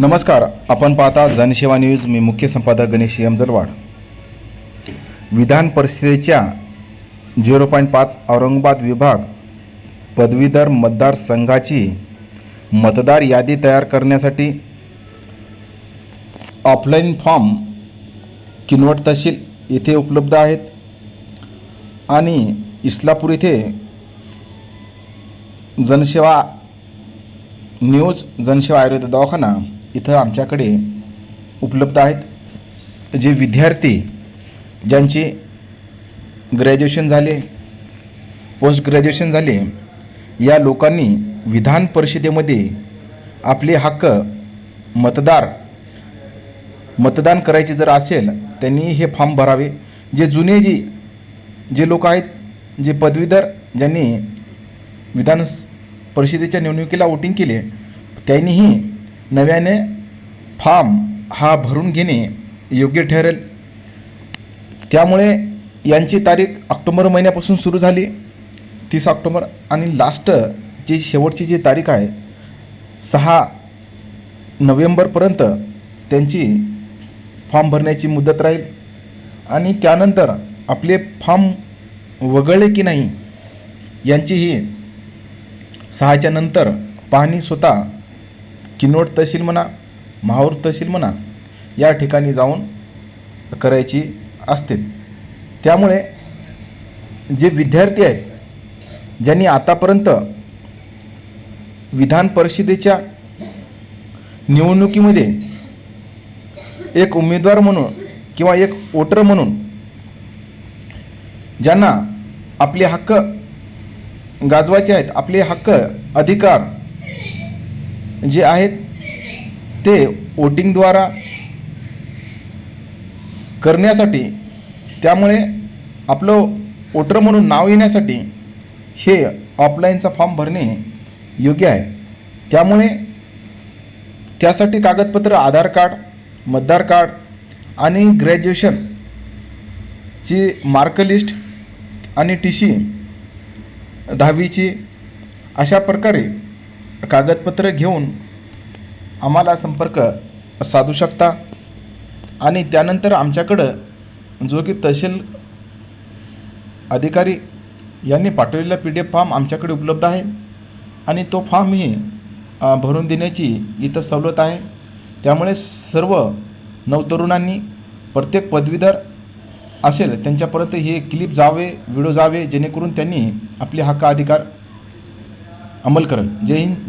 नमस्कार आपण पाहता जनसेवा न्यूज. मी मुख्य संपादक गणेश यमजलवाड विधान परिषदेच्या झिरो पॉईंट पाच औरंगाबाद विभाग पदवीधर मतदारसंघाची मतदार यादी तयार करण्यासाठी ऑफलाईन फॉर्म किनवट तहसील येथे उपलब्ध आहेत आणि इस्लापूर येथे जनसेवा न्यूज जनसेवा आयुर्वेद दवाखाना इथं आमच्याकडे उपलब्ध आहेत. जे विद्यार्थी ज्यांचे ग्रॅज्युएशन झाले पोस्ट ग्रॅज्युएशन झाले या लोकांनी विधान परिषदेमध्ये आपले हक्क मतदार मतदान करायचे जर असेल त्यांनी हे फॉर्म भरावे. जे जुने जी जे लोक आहेत जे पदवीधर ज्यांनी विधान परिषदेच्या निवडणुकीला वोटिंग केले त्यांनीही नव्याने फॉर्म हा भरून घेणे योग्य ठरेल. त्यामुळे यांची तारीख ऑक्टोबर महिन्यापासून सुरू झाली. तीस ऑक्टोबर आणि लास्ट जी शेवटची जी तारीख आहे सहा नोव्हेंबरपर्यंत त्यांची फॉर्म भरण्याची मुदत राहील. आणि त्यानंतर आपले फॉर्म वगळले की नाही यांचीही सहाच्या नंतर पाहणी स्वतः किनोट तहसील म्हणा माहूर तहसील म्हणा या ठिकाणी जाऊन करायची असते. त्यामुळे जे विद्यार्थी आहेत ज्यांनी आतापर्यंत विधान परिषदेच्या निवडणुकीमध्ये एक उमेदवार म्हणून किंवा एक वोटर म्हणून ज्यांना आपले हक्क गाजवायचे आहेत आपले हक्क अधिकार जे आहेत ते वोटिंगद्वारा करण्यासाठी त्यामुळे आपलं वोटर म्हणून नाव येण्यासाठी हे ऑफलाईनचा फॉर्म भरणे योग्य आहे. त्यामुळे त्यासाठी कागदपत्र आधार कार्ड मतदार कार्ड आणि ग्रॅज्युएशनची मार्कलिस्ट आणि टी सी दहावीची अशा प्रकारे कागदपत्र घेऊन आम्हाला संपर्क साधू शकता. आणि त्यानंतर आमच्याकडं जो की तहसील अधिकारी यांनी पाठवलेला पी डी एफ फॉर्म आमच्याकडे उपलब्ध आहे. आणि तो फॉर्म ही भरून देण्याची इथं सवलत आहे. त्यामुळे सर्व नवतरुणांनी प्रत्येक पदवीधर असेल त्यांच्यापर्यंत हे क्लिप जावे व्हिडिओ जावे जेणेकरून त्यांनी आपले हक्क अधिकार अंमल करेल. जय हिंद.